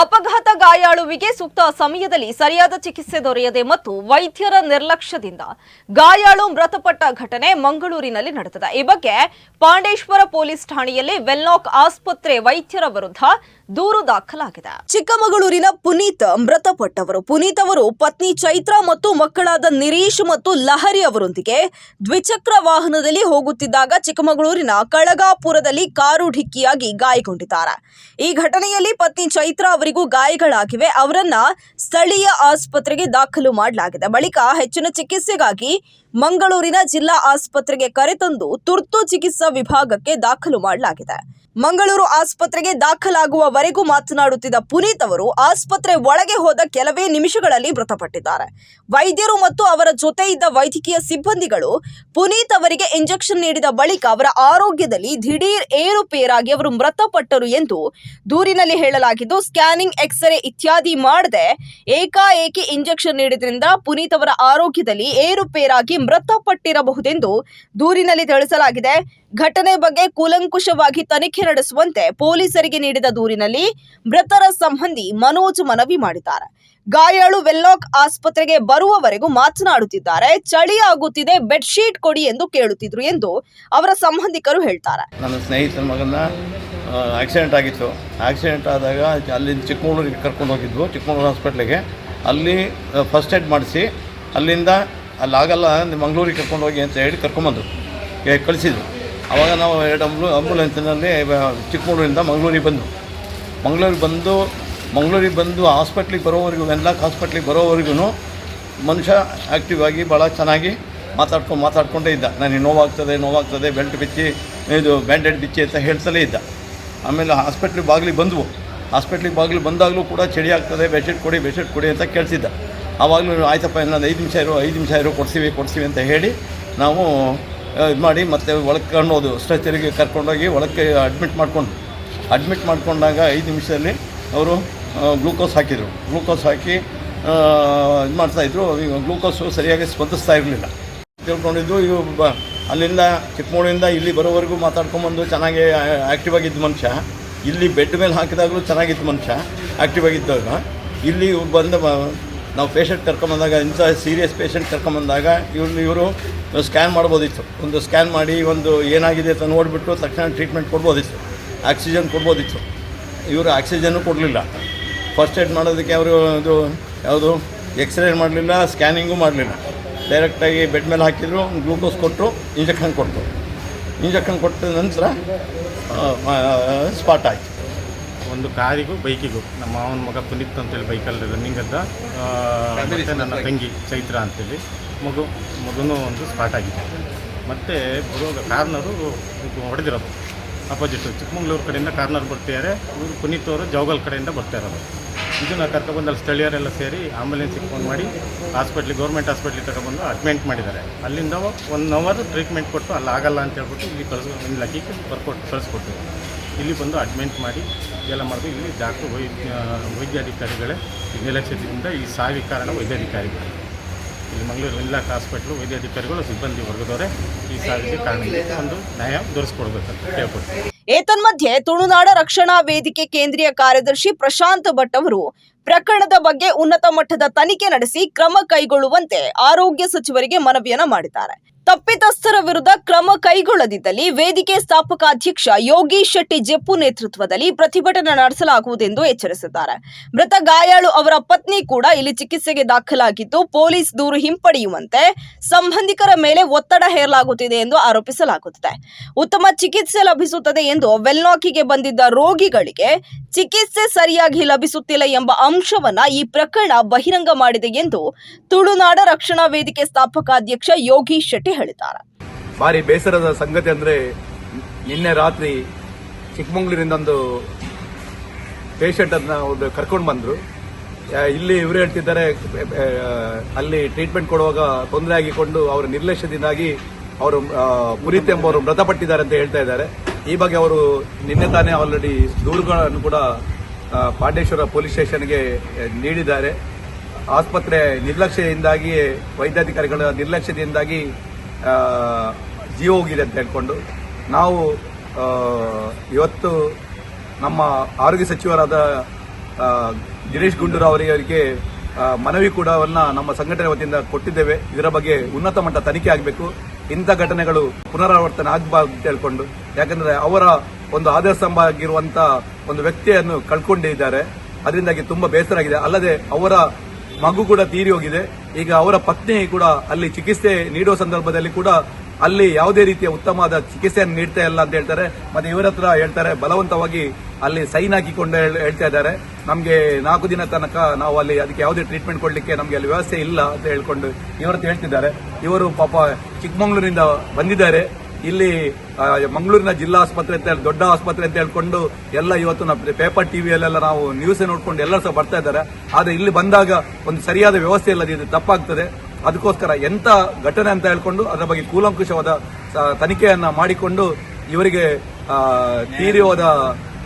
ಅಪಘಾತ ಗಾಯಾಳುವಿಗೆ ಸೂಕ್ತ ಸಮಯದಲ್ಲಿ ಸರಿಯಾದ ಚಿಕಿತ್ಸೆ ದೊರೆಯದೆ ಮತ್ತು ವೈದ್ಯರ ನಿರ್ಲಕ್ಷ್ಯದಿಂದ ಗಾಯಾಳು ಮೃತಪಟ್ಟ ಘಟನೆ ಮಂಗಳೂರಿನಲ್ಲಿ ನಡೆದಿದೆ. ಈ ಬಗ್ಗೆ ಪಾಂಡೇಶ್ವರ ಪೊಲೀಸ್ ಠಾಣೆಯಲ್ಲಿ ವೆಲ್ನಾಕ್ ಆಸ್ಪತ್ರೆ ವೈದ್ಯರ ವಿರುದ್ಧ ದೂರು ದಾಖಲಾಗಿದೆ. ಚಿಕ್ಕಮಗಳೂರಿನ ಪುನೀತ್ ಮೃತಪಟ್ಟವರು. ಪುನೀತ್ ಅವರು ಪತ್ನಿ ಚೈತ್ರ ಮತ್ತು ಮಕ್ಕಳಾದ ನಿರೀಶ್ ಮತ್ತು ಲಹರಿ ಅವರೊಂದಿಗೆ ದ್ವಿಚಕ್ರ ವಾಹನದಲ್ಲಿ ಹೋಗುತ್ತಿದ್ದಾಗ ಚಿಕ್ಕಮಗಳೂರಿನ ಕಳಗಾಪುರದಲ್ಲಿ ಕಾರು ಢಿಕ್ಕಿಯಾಗಿ ಗಾಯಗೊಂಡಿದ್ದಾರೆ. ಈ ಘಟನೆಯಲ್ಲಿ ಪತ್ನಿ ಚೈತ್ರ ಅವರಿಗೂ ಗಾಯಗಳಾಗಿವೆ ಅವರನ್ನ ಸ್ಥಳೀಯ ಆಸ್ಪತ್ರೆಗೆ ದಾಖಲು ಮಾಡಲಾಗಿದೆ. ಬಳಿಕ ಹೆಚ್ಚಿನ ಚಿಕಿತ್ಸೆಗಾಗಿ ಮಂಗಳೂರಿನ ಜಿಲ್ಲಾ ಆಸ್ಪತ್ರೆಗೆ ಕರೆತಂದು ತುರ್ತು ಚಿಕಿತ್ಸಾ ವಿಭಾಗಕ್ಕೆ ದಾಖಲು ಮಾಡಲಾಗಿದೆ. ಮಂಗಳೂರು ಆಸ್ಪತ್ರೆಗೆ ದಾಖಲಾಗುವವರೆಗೂ ಮಾತನಾಡುತ್ತಿದ್ದ ಪುನೀತ್ ಅವರು ಆಸ್ಪತ್ರೆ ಒಳಗೆ ಹೋದ ಕೆಲವೇ ನಿಮಿಷಗಳಲ್ಲಿ ಮೃತಪಟ್ಟಿದ್ದಾರೆ. ವೈದ್ಯರು ಮತ್ತು ಅವರ ಜೊತೆ ಇದ್ದ ವೈದ್ಯಕೀಯ ಸಿಬ್ಬಂದಿಗಳು ಪುನೀತ್ ಅವರಿಗೆ ಇಂಜೆಕ್ಷನ್ ನೀಡಿದ ಬಳಿಕ ಅವರ ಆರೋಗ್ಯದಲ್ಲಿ ದಿಢೀರ್ ಏರುಪೇರಾಗಿ ಅವರು ಮೃತಪಟ್ಟರು ಎಂದು ದೂರಿನಲ್ಲಿ ಹೇಳಲಾಗಿದ್ದು, ಸ್ಕ್ಯಾನಿಂಗ್, ಎಕ್ಸ್ರೇ ಇತ್ಯಾದಿ ಮಾಡದೆ ಏಕಾಏಕಿ ಇಂಜೆಕ್ಷನ್ ನೀಡಿದ್ರಿಂದ ಪುನೀತ್ ಅವರ ಆರೋಗ್ಯದಲ್ಲಿ ಏರುಪೇರಾಗಿ ಮೃತಪಟ್ಟಿರಬಹುದೆಂದು ದೂರಿನಲ್ಲಿ ತಿಳಿಸಲಾಗಿದೆ. ಘಟನೆ ಬಗ್ಗೆ ಕೂಲಂಕುಷವಾಗಿ ತನಿಖೆ ನಡೆಸುವಂತೆ ಪೊಲೀಸರಿಗೆ ನೀಡಿದ ದೂರಿನಲ್ಲಿ ಮೃತರ ಸಂಬಂಧಿ ಮನೋಜ್ ಮನವಿ ಮಾಡಿದ್ದಾರೆ. ಗಾಯಾಳು ವೆಲ್ಲಾಕ್ ಆಸ್ಪತ್ರೆಗೆ ಬರುವವರೆಗೂ ಮಾತನಾಡುತ್ತಿದ್ದಾರೆ. ಚಳಿ ಆಗುತ್ತಿದೆ, ಬೆಡ್ಶೀಟ್ ಕೊಡಿ ಎಂದು ಕೇಳುತ್ತಿದ್ರು ಎಂದು ಅವರ ಸಂಬಂಧಿಕರು ಹೇಳ್ತಾರೆ. ನನ್ನ ಸ್ನೇಹಿತನ ಮಗನ ಆಕ್ಸಿಡೆಂಟ್ ಆಗಿತ್ತು. ಆಕ್ಸಿಡೆಂಟ್ ಆದಾಗ ಅಲ್ಲಿಂದ ಚಿಕ್ಕಮಗಳೂರಿಗೆ ಕರ್ಕೊಂಡು ಹೋಗಿದ್ವು ಚಿಕ್ಕಮಗಳೂರು ಹಾಸ್ಪಿಟ್ಲಿಗೆ. ಅಲ್ಲಿ ಫಸ್ಟ್ ಏಡ್ ಮಾಡಿಸಿ, ಅಲ್ಲಿಂದ, ಅಲ್ಲಿ ಆಗಲ್ಲ ಮಂಗಳೂರಿಗೆ ಕರ್ಕೊಂಡು ಹೋಗಿ ಅಂತ ಹೇಳಿ ಕರ್ಕೊಂಬಂದರು. ಕಳಿಸಿದ್ರು. ಆವಾಗ ನಾವು ಎರಡು ಅಂಬು ಆಂಬುಲೆನ್ಸಿನಲ್ಲಿ ಚಿಕ್ಕಮಗಳೂರಿಂದ ಮಂಗಳೂರಿಗೆ ಬಂದು ಮಂಗಳೂರಿಗೆ ಬಂದು ಮಂಗಳೂರಿಗೆ ಬಂದು ಹಾಸ್ಪಿಟ್ಲಿಗೆ ಬರೋವರೆಗೂ, ವೆನ್ಲಾಕ್ ಹಾಸ್ಪಿಟ್ಲಿಗೆ ಬರೋವರೆಗೂ ಮನುಷ್ಯ ಆ್ಯಕ್ಟಿವ್ ಆಗಿ ಭಾಳ ಚೆನ್ನಾಗಿ ಮಾತಾಡ್ಕೊಂಡು ಮಾತಾಡ್ಕೊಂಡೇ ಇದ್ದ. ನನಗೆ ನೋವಾಗ್ತದೆ ನೋವಾಗ್ತದೆ, ಬೆಲ್ಟ್ ಬಿಚ್ಚಿ, ಇದು ಬ್ಯಾಂಡೇಡ್ ಬಿಚ್ಚಿ ಅಂತ ಹೇಳ್ತಲೇ ಇದ್ದ. ಆಮೇಲೆ ಹಾಸ್ಪಿಟ್ಲಿಗೆ ಬಾಗಿಲಿಗೆ ಬಂದವು. ಹಾಸ್ಪಿಟ್ಲಿಗೆ ಬಾಗಿಲು ಬಂದಾಗಲೂ ಕೂಡ ಚಳಿ ಆಗ್ತದೆ, ಬೆಡ್ಶೀಟ್ ಕೊಡಿ ಬೆಡ್ಶೀಟ್ ಕೊಡಿ ಅಂತ ಕೇಳ್ತಿದ್ದ. ಆವಾಗಲೂ ಆಯ್ತಪ್ಪ, ಇನ್ನೊಂದು ಐದು ನಿಮಿಷ ಇರೋ, ಐದು ನಿಮಿಷ ಇರೋ, ಕೊಡ್ತೀವಿ ಕೊಡ್ತೀವಿ ಅಂತ ಹೇಳಿ ನಾವು ಇದು ಮಾಡಿ ಮತ್ತೆ ಒಳಗೆ ಕಣ್ಣೋದು ಸ್ಟ್ರೆಚರಿಗೆ ಕರ್ಕೊಂಡೋಗಿ ಒಳಕ್ಕೆ ಅಡ್ಮಿಟ್ ಮಾಡಿಕೊಂಡು. ಅಡ್ಮಿಟ್ ಮಾಡಿಕೊಂಡಾಗ ಐದು ನಿಮಿಷದಲ್ಲಿ ಅವರು ಗ್ಲೂಕೋಸ್ ಹಾಕಿದರು. ಗ್ಲೂಕೋಸ್ ಹಾಕಿ ಇದು ಮಾಡ್ತಾಯಿದ್ರು ಗ್ಲೂಕೋಸು ಸರಿಯಾಗಿ ಸ್ಪಂದಿಸ್ತಾ ಇರಲಿಲ್ಲ. ತಿಳ್ಕೊಂಡಿದ್ದು ಇವು ಬ, ಅಲ್ಲಿಂದ ಚಿಕ್ಕಮಗಳೂರಿಂದ ಇಲ್ಲಿ ಬರೋವರೆಗೂ ಮಾತಾಡ್ಕೊಂಬಂದು ಚೆನ್ನಾಗಿ ಆ್ಯಕ್ಟಿವ್ ಆಗಿದ್ದ ಮನುಷ್ಯ. ಇಲ್ಲಿ ಬೆಡ್ ಮೇಲೆ ಹಾಕಿದಾಗಲೂ ಚೆನ್ನಾಗಿತ್ತು ಮನುಷ್ಯ ಆ್ಯಕ್ಟಿವ್ ಆಗಿದ್ದಾಗ ಇಲ್ಲಿ ಬಂದ ನಾವು ಪೇಷಂಟ್ ಕರ್ಕೊಂಬಂದಾಗ, ಇಂಥ ಸೀರಿಯಸ್ ಪೇಷಂಟ್ ಕರ್ಕೊಂಬಂದಾಗ ಇವ್ರನ್ನ ಇವರು ಸ್ಕ್ಯಾನ್ ಮಾಡ್ಬೋದಿತ್ತು. ಒಂದು ಸ್ಕ್ಯಾನ್ ಮಾಡಿ ಒಂದು ಏನಾಗಿದೆ ಅಂತ ನೋಡಿಬಿಟ್ಟು ತಕ್ಷಣ ಟ್ರೀಟ್ಮೆಂಟ್ ಕೊಡ್ಬೋದಿತ್ತು. ಆಕ್ಸಿಜನ್ ಕೊಡ್ಬೋದಿತ್ತು. ಇವರು ಆಕ್ಸಿಜನ್ನು ಕೊಡಲಿಲ್ಲ. ಫಸ್ಟ್ ಏಡ್ ಮಾಡೋದಕ್ಕೆ ಅವರು ಇದು ಯಾವುದು ಎಕ್ಸ್ರೇ ಮಾಡಲಿಲ್ಲ ಸ್ಕ್ಯಾನಿಂಗು ಮಾಡಲಿಲ್ಲ. ಡೈರೆಕ್ಟಾಗಿ ಬೆಡ್ ಮೇಲೆ ಹಾಕಿದ್ರು ಗ್ಲೂಕೋಸ್ ಕೊಟ್ಟರು ಇಂಜೆಕ್ಷನ್ ಕೊಟ್ಟರು ಇಂಜೆಕ್ಷನ್ ಕೊಟ್ಟ ನಂತರ ಸ್ಪಾಟ್ ಆಯಿತು. ಒಂದು ಕಾರಿಗೂ, ಬೈಕಿಗೂ, ನಮ್ಮ ಮಾವನ ಮಗ ಪುನೀತ್ ಅಂತೇಳಿ ಬೈಕಲ್ಲಿ ರನ್ನಿಂಗ್ ಅದ್ದ. ಮತ್ತು ನನ್ನ ತಂಗಿ ಚೈತ್ರ ಅಂತೇಳಿ, ಮಗು, ಮಗುನೂ ಒಂದು ಸ್ಪಾಟ್ ಆಗಿದೆ. ಮತ್ತು ಬರುವಾಗ ಕಾರ್ನರು ಹೊಡೆದಿರೋದು. ಅಪೋಸಿಟ್ ಚಿಕ್ಕಮಂಗ್ಳೂರು ಕಡೆಯಿಂದ ಕಾರ್ನರ್ ಬರ್ತಿದ್ದಾರೆ ಇವರು ಪುನೀತ್ ಅವರು ಜೌಗಲ್ ಕಡೆಯಿಂದ ಬರ್ತಾ ಇರೋದು. ಇದನ್ನು ಕರ್ಕೊಬಂದಲ್ಲಿ ಸ್ಥಳೀಯರೆಲ್ಲ ಸೇರಿ ಆಂಬುಲೆನ್ಸಿಗೆ ಫೋನ್ ಮಾಡಿ ಹಾಸ್ಪಿಟ್ಲಿಗೆ ಗೌರ್ಮೆಂಟ್ ಹಾಸ್ಪಿಟ್ಲಿಗೆ ತಗೊಬಂದು ಅಡ್ಮಿಂಟ್ ಮಾಡಿದ್ದಾರೆ. ಅಲ್ಲಿಂದ ಒನ್ ಅವರ್ ಟ್ರೀಟ್ಮೆಂಟ್ ಕೊಟ್ಟು, ಅಲ್ಲಿ ಆಗಲ್ಲ ಅಂತ ಹೇಳ್ಬಿಟ್ಟು ಇಲ್ಲಿ ಕಳಿಸ್ ಲಕ್ಕಿಗೆ ಬರ್ಕೊಟ್ಟು ಕಳಿಸ್ಕೊಟ್ಟು ಇಲ್ಲಿ ಬಂದು ಅಡ್ಮಿಂಟ್ ಮಾಡಿ ಎಲ್ಲ ಮಾಡಿದ್ರು ಇಲ್ಲಿ ಡಾಕ್ಟ್ರು ವೈದ್ಯ ವೈದ್ಯಾಧಿಕಾರಿಗಳೇ ನಿರ್ಲಕ್ಷ್ಯದಿಂದ ಈ ಸಾವಿಗೆ ಕಾರಣ ವೈದ್ಯಾಧಿಕಾರಿಗಳು. ಇಲ್ಲಿ ಮಂಗಳೂರು ವಿನ್ಲಾಕ್ ಹಾಸ್ಪಿಟ್ಲು ವೈದ್ಯಾಧಿಕಾರಿಗಳು, ಸಿಬ್ಬಂದಿ ವರ್ಗದವರೇ ಈ ಸಾವಿಗೆ ಕಾರಣ ಒಂದು ನ್ಯಾಯ ದೊರಕಿಸ್ಕೊಡ್ಬೇಕಂತ ಕೇಳ್ಕೊಡ್ತೀವಿ ಏತನ್ಮಧ್ಯೆ ತುಳುನಾಡ ರಕ್ಷಣಾ ವೇದಿಕೆ ಕೇಂದ್ರೀಯ ಕಾರ್ಯದರ್ಶಿ ಪ್ರಶಾಂತ್ ಭಟ್ ಅವರು ಪ್ರಕರಣದ ಬಗ್ಗೆ ಉನ್ನತ ಮಟ್ಟದ ತನಿಖೆ ನಡೆಸಿ ಕ್ರಮ ಕೈಗೊಳ್ಳುವಂತೆ ಆರೋಗ್ಯ ಸಚಿವರಿಗೆ ಮನವಿಯನ್ನ ಮಾಡಿದ್ದಾರೆ. ತಪ್ಪಿತಸ್ಥರ ವಿರುದ್ಧ ಕ್ರಮ ಕೈಗೊಳ್ಳದಿದ್ದಲ್ಲಿ ವೇದಿಕೆ ಸ್ಥಾಪಕ ಅಧ್ಯಕ್ಷ ಯೋಗಿ ಶೆಟ್ಟಿ ಜಪ್ಪು ನೇತೃತ್ವದಲ್ಲಿ ಪ್ರತಿಭಟನೆ ನಡೆಸಲಾಗುವುದೆಂದು ಎಚ್ಚರಿಸಿದ್ದಾರೆ. ಮೃತ ಗಾಯಾಳು ಅವರ ಪತ್ನಿ ಕೂಡ ಇಲ್ಲಿ ಚಿಕಿತ್ಸೆಗೆ ದಾಖಲಾಗಿದ್ದು, ಪೊಲೀಸ್ ದೂರು ಹಿಂಪಡೆಯುವಂತೆ ಸಂಬಂಧಿಕರ ಮೇಲೆ ಒತ್ತಡ ಹೇರಲಾಗುತ್ತಿದೆ ಎಂದು ಆರೋಪಿಸಲಾಗುತ್ತಿದೆ. ಉತ್ತಮ ಚಿಕಿತ್ಸೆ ಲಭಿಸುತ್ತದೆ ಎಂದು ವೆಲ್ನಾಕಿಗೆ ಬಂದಿದ್ದ ರೋಗಿಗಳಿಗೆ ಚಿಕಿತ್ಸೆ ಸರಿಯಾಗಿ ಲಭಿಸುತ್ತಿಲ್ಲ ಎಂಬ ಅಂಶವನ್ನ ಈ ಪ್ರಕರಣ ಬಹಿರಂಗ ಮಾಡಿದೆ ಎಂದು ತುಳುನಾಡ ರಕ್ಷಣಾ ವೇದಿಕೆ ಸ್ಥಾಪಕ ಅಧ್ಯಕ್ಷ ಯೋಗಿ ಶೆಟ್ಟಿ ಹೇಳಿದ್ದಾರೆ. ಭಾರಿ ಬೇಸರದ ಸಂಗತಿ ಅಂದ್ರೆ ನಿನ್ನೆ ರಾತ್ರಿ ಚಿಕ್ಕಮಂಗ್ಳೂರಿಂದ ಒಂದು ಪೇಷಂಟ್ ಅನ್ನ ಒಂದು ಕರ್ಕೊಂಡು ಬಂದ್ರು. ಇಲ್ಲಿ ಇವರು ಹೇಳ್ತಿದ್ದಾರೆ ಅಲ್ಲಿ ಟ್ರೀಟ್ಮೆಂಟ್ ಕೊಡುವಾಗ ತೊಂದರೆ ಆಗಿಕೊಂಡು ಅವರ ನಿರ್ಲಕ್ಷ್ಯದಿಂದಾಗಿ ಅವರು ಪುನೀತ್ ಎಂಬುವರು ಮೃತಪಟ್ಟಿದ್ದಾರೆ ಅಂತ ಹೇಳ್ತಾ ಇದ್ದಾರೆ. ಈ ಬಗ್ಗೆ ಅವರು ನಿನ್ನೆ ತಾನೇ ಆಲ್ರೆಡಿ ದೂರುಗಳನ್ನು ಕೂಡ ಪಾಂಡೇಶ್ವರ ಪೊಲೀಸ್ ಸ್ಟೇಷನ್ಗೆ ನೀಡಿದ್ದಾರೆ. ಆಸ್ಪತ್ರೆ ನಿರ್ಲಕ್ಷ್ಯದಿಂದಾಗಿ ವೈದ್ಯಾಧಿಕಾರಿಗಳ ನಿರ್ಲಕ್ಷ್ಯದಿಂದಾಗಿ ಜೀವ ಹೋಗಿದೆ ಅಂತ ಹೇಳ್ಕೊಂಡು ನಾವು ಇವತ್ತು ನಮ್ಮ ಆರೋಗ್ಯ ಸಚಿವರಾದ ದಿನೇಶ್ ಗುಂಡೂರಾವ್ ಅವರಿಗೆ ಮನವಿ ಕೂಡ ನಮ್ಮ ಸಂಘಟನೆ ವತಿಯಿಂದ ಕೊಟ್ಟಿದ್ದೇವೆ. ಇದರ ಬಗ್ಗೆ ಉನ್ನತ ಮಟ್ಟ ತನಿಖೆ ಆಗಬೇಕು. ಇಂಥ ಘಟನೆಗಳು ಪುನರಾವರ್ತನೆ ಆಗಬಾರ್ದು ಅಂತ ಹೇಳ್ಕೊಂಡು. ಯಾಕಂದ್ರೆ ಅವರ ಒಂದು ಆಧಾರ ಸ್ತಂಭ ಆಗಿರುವಂತ ಒಂದು ವ್ಯಕ್ತಿಯನ್ನು ಕಳ್ಕೊಂಡಿದ್ದಾರೆ. ಅದರಿಂದಾಗಿ ತುಂಬಾ ಬೇಸರ ಆಗಿದೆ. ಅಲ್ಲದೆ ಅವರ ಮಗು ಕೂಡ ತೀರಿ ಹೋಗಿದೆ. ಈಗ ಅವರ ಪತ್ನಿ ಕೂಡ ಅಲ್ಲಿ ಚಿಕಿತ್ಸೆ ನೀಡುವ ಸಂದರ್ಭದಲ್ಲಿ ಕೂಡ ಅಲ್ಲಿ ಯಾವುದೇ ರೀತಿಯ ಉತ್ತಮವಾದ ಚಿಕಿತ್ಸೆಯನ್ನು ನೀಡ್ತಾ ಇಲ್ಲ ಅಂತ ಹೇಳ್ತಾರೆ. ಮತ್ತೆ ಇವರ ಹತ್ರ ಹೇಳ್ತಾರೆ, ಬಲವಂತವಾಗಿ ಅಲ್ಲಿ ಸೈನ್ ಹಾಕಿಕೊಂಡು ಹೇಳ್ತಾ ಇದ್ದಾರೆ. ನಮಗೆ ನಾಲ್ಕು ದಿನ ತನಕ ನಾವು ಅಲ್ಲಿ ಅದಕ್ಕೆ ಯಾವುದೇ ಟ್ರೀಟ್ಮೆಂಟ್ ಕೊಡಲಿಕ್ಕೆ ನಮಗೆ ಅಲ್ಲಿ ವ್ಯವಸ್ಥೆ ಇಲ್ಲ ಅಂತ ಹೇಳ್ಕೊಂಡು ಇವರ ಹತ್ರ ಹೇಳ್ತಿದ್ದಾರೆ. ಇವರು ಪಾಪ ಚಿಕ್ಕಮಗಳೂರಿನಿಂದ ಬಂದಿದ್ದಾರೆ. ಇಲ್ಲಿ ಮಂಗಳೂರಿನ ಜಿಲ್ಲಾ ಆಸ್ಪತ್ರೆ ಅಂತ ಹೇಳಿ, ದೊಡ್ಡ ಆಸ್ಪತ್ರೆ ಅಂತ ಹೇಳ್ಕೊಂಡು ಎಲ್ಲ ಇವತ್ತು ನಾವು ಪೇಪರ್ ಟಿವಿಯಲ್ಲೆಲ್ಲ ನಾವು ನ್ಯೂಸ್ ನೋಡ್ಕೊಂಡು ಎಲ್ಲರೂ ಸಹ ಬರ್ತಾ ಇದ್ದಾರೆ. ಆದರೆ ಇಲ್ಲಿ ಬಂದಾಗ ಒಂದು ಸರಿಯಾದ ವ್ಯವಸ್ಥೆ ಇಲ್ಲದೆ ಇದು ತಪ್ಪಾಗ್ತದೆ. ಅದಕ್ಕೋಸ್ಕರ ಎಂತ ಘಟನೆ ಅಂತ ಹೇಳ್ಕೊಂಡು ಅದರ ಬಗ್ಗೆ ಕೂಲಂಕುಷವಾದ ತನಿಖೆಯನ್ನು ಮಾಡಿಕೊಂಡು ಇವರಿಗೆ ತೀರಿ ಹೋದ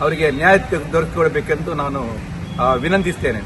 ಅವರಿಗೆ ನ್ಯಾಯ ದೊರಕಿಕೊಡಬೇಕೆಂದು ನಾನು ವಿನಂತಿಸ್ತೇನೆ.